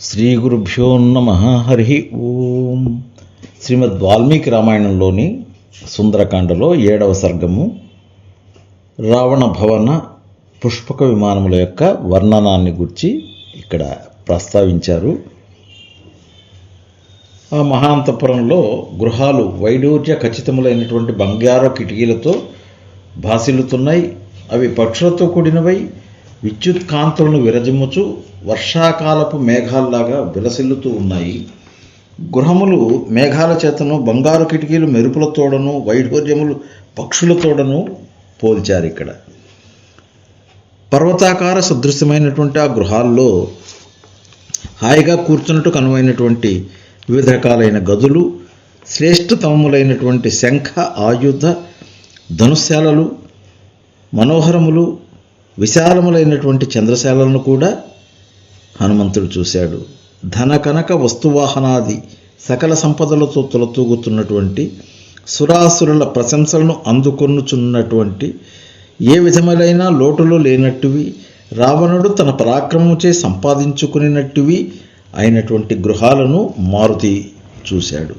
శ్రీ గురుభ్యో నమ హరి ఓం. శ్రీమద్ వాల్మీకి రామాయణంలోని సుందరకాండలో ఏడవ సర్గము రావణ భవన పుష్పక విమానముల యొక్క వర్ణనాన్ని గురించి ఇక్కడ ప్రస్తావించారు. ఆ మహాంతపురంలో గృహాలు వైడూర్య ఖచ్చితములైనటువంటి బంగారు కిటికీలతో భాసిల్లుతున్నాయి. అవి పక్షులతో కూడినవై విద్యుత్ కాంతులను విరజిమ్ముచు వర్షాకాలపు మేఘాల్లాగా విలసిల్లుతూ ఉన్నాయి. గృహములు మేఘాల చేతను బంగారు కిటికీలు మెరుపులతోడను వైఢూర్యములు పక్షులతోడను పోల్చారు ఇక్కడ. పర్వతాకార సదృశ్యమైనటువంటి ఆ గృహాల్లో హాయిగా కూర్చున్నట్టు కనువైనటువంటి వివిధ రకాలైన గదులు శ్రేష్ఠతమములైనటువంటి శంఖ ఆయుధ ధనుశాలలు మనోహరములు విశాలములైనటువంటి చంద్రశాలను కూడా హనుమంతుడు చూశాడు. ధన కనక వస్తువాహనాది సకల సంపదలతో తులతూగుతున్నటువంటి సురాసురుల ప్రశంసలను అందుకొనుచున్నటువంటి ఏ విధములైన లోటులు లేనట్టువి రావణుడు తన పరాక్రమముచే సంపాదించుకునినట్టువి అయినటువంటి గృహాలను మారుతి చూశాడు.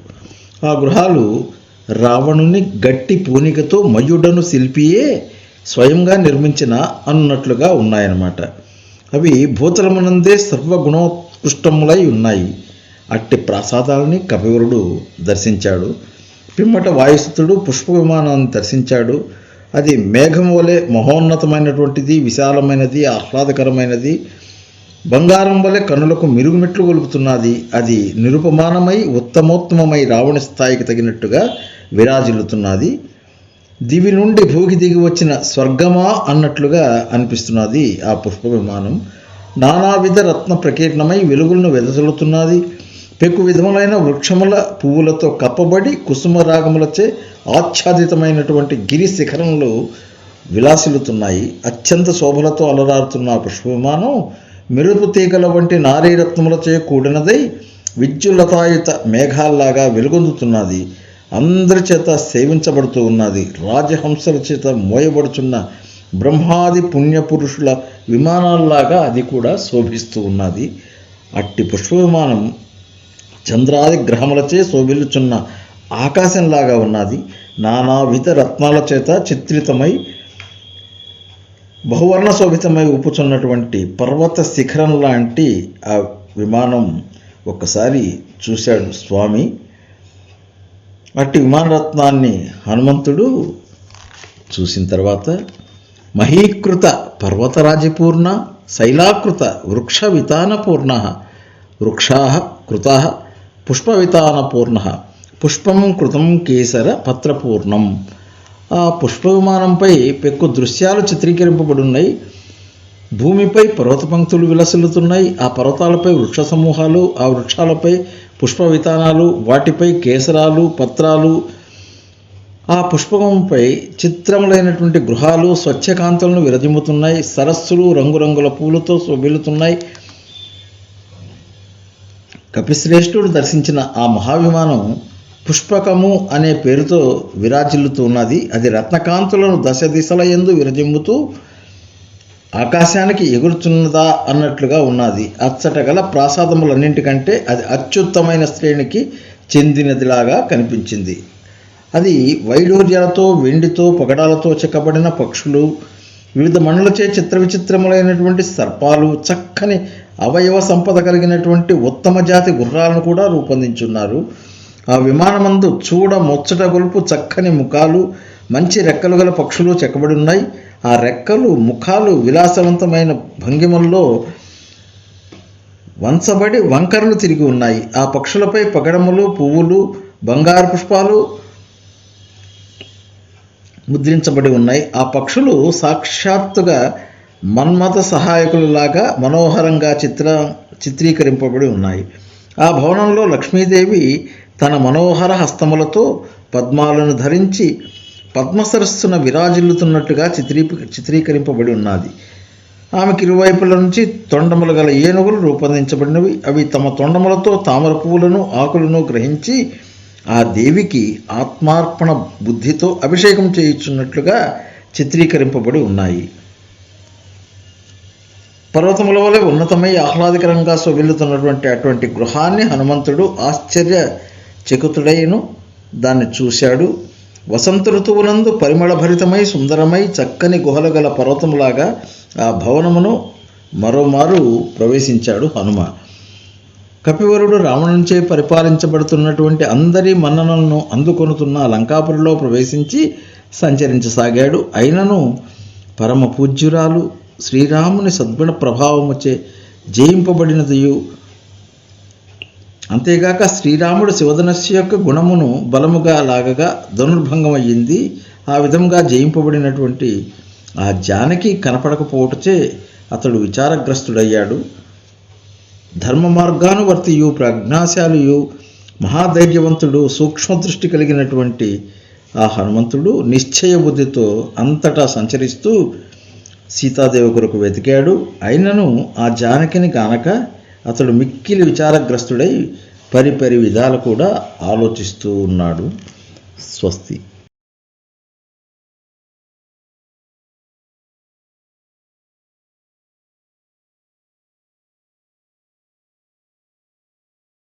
ఆ గృహాలు రావణుని గట్టి పూనికతో మయుడను శిల్పియే స్వయంగా నిర్మించిన అన్నట్లుగా ఉన్నాయన్నమాట. అవి భూతలమునందే సర్వగుణోత్కృష్టములై ఉన్నాయి. అట్టి ప్రాసాదాలని కపివరుడు దర్శించాడు. పిమ్మట వాయుసుతుడు పుష్ప విమానాన్ని దర్శించాడు. అది మేఘం వలె మహోన్నతమైనటువంటిది విశాలమైనది ఆహ్లాదకరమైనది బంగారం వలె కనులకు మిరుగుమెట్లు గొలుపుతున్నది. అది నిరుపమానమై ఉత్తమోత్తమమై రావణ స్థాయికి తగినట్టుగా విరాజిల్లుతున్నది. దివి నుండి భూకి దిగి వచ్చిన స్వర్గమా అన్నట్లుగా అనిపిస్తున్నది ఆ పుష్ప విమానం నానావిధ రత్న ప్రకీర్ణమై వెలుగులను వెదజల్లుతున్నది. పెక్కు విధములైన వృక్షముల పువ్వులతో కప్పబడి కుసుమ రాగములచే ఆచ్ఛాదితమైనటువంటి గిరి శిఖరములు విలాసిల్లుతున్నాయి. అత్యంత శోభలతో అలరారుతున్న ఆ పుష్ప విమానం మెరుపు తీగల వంటి నారీరత్నములచే కూడినదై విద్యుల్లతాయుత మేఘాల్లాగా వెలుగొందుతున్నది. అందరి చేత సేవించబడుతూ ఉన్నది. రాజహంసల చేత మోయబడుచున్న బ్రహ్మాది పుణ్యపురుషుల విమానాల్లాగా అది కూడా శోభిస్తూ ఉన్నది. అట్టి పుష్ప విమానం చంద్రాది గ్రహములచే శోభిల్లుచున్న ఆకాశంలాగా ఉన్నది. నానావిధ రత్నాల చేత చిత్రితమై బహువర్ణ శోభితమై ఊపుచున్నటువంటి పర్వత శిఖరం లాంటి ఆ విమానం ఒక్కసారి చూశాడు స్వామి. అట్టి విమానరత్నాన్ని హనుమంతుడు చూసిన తర్వాత మహీకృత పర్వతరాజపూర్ణ శైలాకృత వృక్ష వితానపూర్ణ వృక్షా కృత పుష్పవితానపూర్ణ పుష్పం కృతం కేసర పత్రపూర్ణం. పుష్ప విమానంపై పెక్కు దృశ్యాలు చిత్రీకరింపబడి ఉన్నాయి భూమిపై పర్వత పంక్తులు విలసిల్లుతున్నాయి. ఆ పర్వతాలపై వృక్ష సమూహాలు ఆ వృక్షాలపై పుష్ప వితానాలు వాటిపై కేసరాలు పత్రాలు. ఆ పుష్పకంపై చిత్రములైనటువంటి గృహాలు స్వచ్ఛకాంతులను విరజిమ్ముతున్నాయి. సరస్సులు రంగురంగుల పూలతో శోభిల్లుతున్నాయి కపిశ్రేష్ఠుడు దర్శించిన ఆ మహావిమానం పుష్పకము అనే పేరుతో విరాజిల్లుతూ ఉన్నది. అది రత్నకాంతులను దశ దిశల ఎందు విరజిమ్ముతూ ఆకాశానికి ఎగురుతున్నదా అన్నట్లుగా ఉన్నది. అచ్చట గల ప్రాసాదములన్నింటికంటే అది అత్యుత్తమైన శ్రేణికి చెందినదిలాగా కనిపించింది. అది వైడూర్యాలతో వెండితో పగడాలతో చెక్కబడిన పక్షులు వివిధ మణులచే చిత్ర విచిత్రములైనటువంటి సర్పాలు చక్కని అవయవ సంపద కలిగినటువంటి ఉత్తమ జాతి గుర్రాలను కూడా రూపొందించున్నారు. ఆ విమానమందు చూడ ముచ్చట గొలుపు చక్కని ముఖాలు మంచి రెక్కలు గల పక్షులు చెక్కబడి ఉన్నాయి. ఆ రెక్కలు ముఖాలు విలాసవంతమైన భంగిమల్లో వంచబడి వంకరలు తిరిగి ఉన్నాయి. ఆ పక్షులపై పగడములు పువ్వులు బంగారు పుష్పాలు ముద్రించబడి ఉన్నాయి. ఆ పక్షులు సాక్షాత్తుగా మన్మత సహాయకులలాగా మనోహరంగా చిత్ర చిత్రీకరింపబడి ఉన్నాయి. ఆ భవనంలో లక్ష్మీదేవి తన మనోహర హస్తములతో పద్మాలను ధరించి పద్మసరస్సున విరాజిల్లుతున్నట్టుగా చిత్రీ చిత్రీకరింపబడి ఉన్నది. ఆమెకి ఇరువైపుల నుంచి తొండములు గల ఏనుగులు రూపొందించబడినవి. అవి తమ తొండములతో తామర పువ్వులను ఆకులను గ్రహించి ఆ దేవికి ఆత్మార్పణ బుద్ధితో అభిషేకం చేయించున్నట్లుగా చిత్రీకరింపబడి ఉన్నాయి. పర్వతముల వలె ఉన్నతమై ఆహ్లాదకరంగా సొవిల్లుతున్నటువంటి అటువంటి గృహాన్ని హనుమంతుడు ఆశ్చర్య చకుతుడైను దాన్ని చూశాడు. వసంత ఋతువునందు పరిమళభరితమై సుందరమై చక్కని గుహలు గల పర్వతములాగా ఆ భవనమును మరోమారు ప్రవేశించాడు హనుమ. కపివరుడు రావణునిచే పరిపాలించబడుతున్నటువంటి అందరి మన్ననలను అందుకొనుతున్న లంకాపురిలో ప్రవేశించి సంచరించసాగాడు. అయినను పరమ పూజ్యురాలు శ్రీరాముని సద్గుణ ప్రభావముచే జయింపబడినదియు అంతేగాక శ్రీరాముడు శివధనస్సు యొక్క గుణమును బలముగా లాగగా ధనుర్భంగమయ్యింది. ఆ విధంగా జయింపబడినటువంటి ఆ జానకి కనపడకపోవటచే అతడు విచారగ్రస్తుడయ్యాడు. ధర్మ మార్గానువర్తియు ప్రజ్ఞాశాలియు మహాధైర్యవంతుడు సూక్ష్మదృష్టి కలిగినటువంటి ఆ హనుమంతుడు నిశ్చయ బుద్ధితో అంతటా సంచరిస్తూ సీతాదేవి కొరకు వెతికాడు. అయినను ఆ జానకిని కానక అతడు మిక్కిలి విచారగ్రస్తుడై పరిపరి విధాలు కూడా ఆలోచిస్తూ ఉన్నాడు స్వస్తి.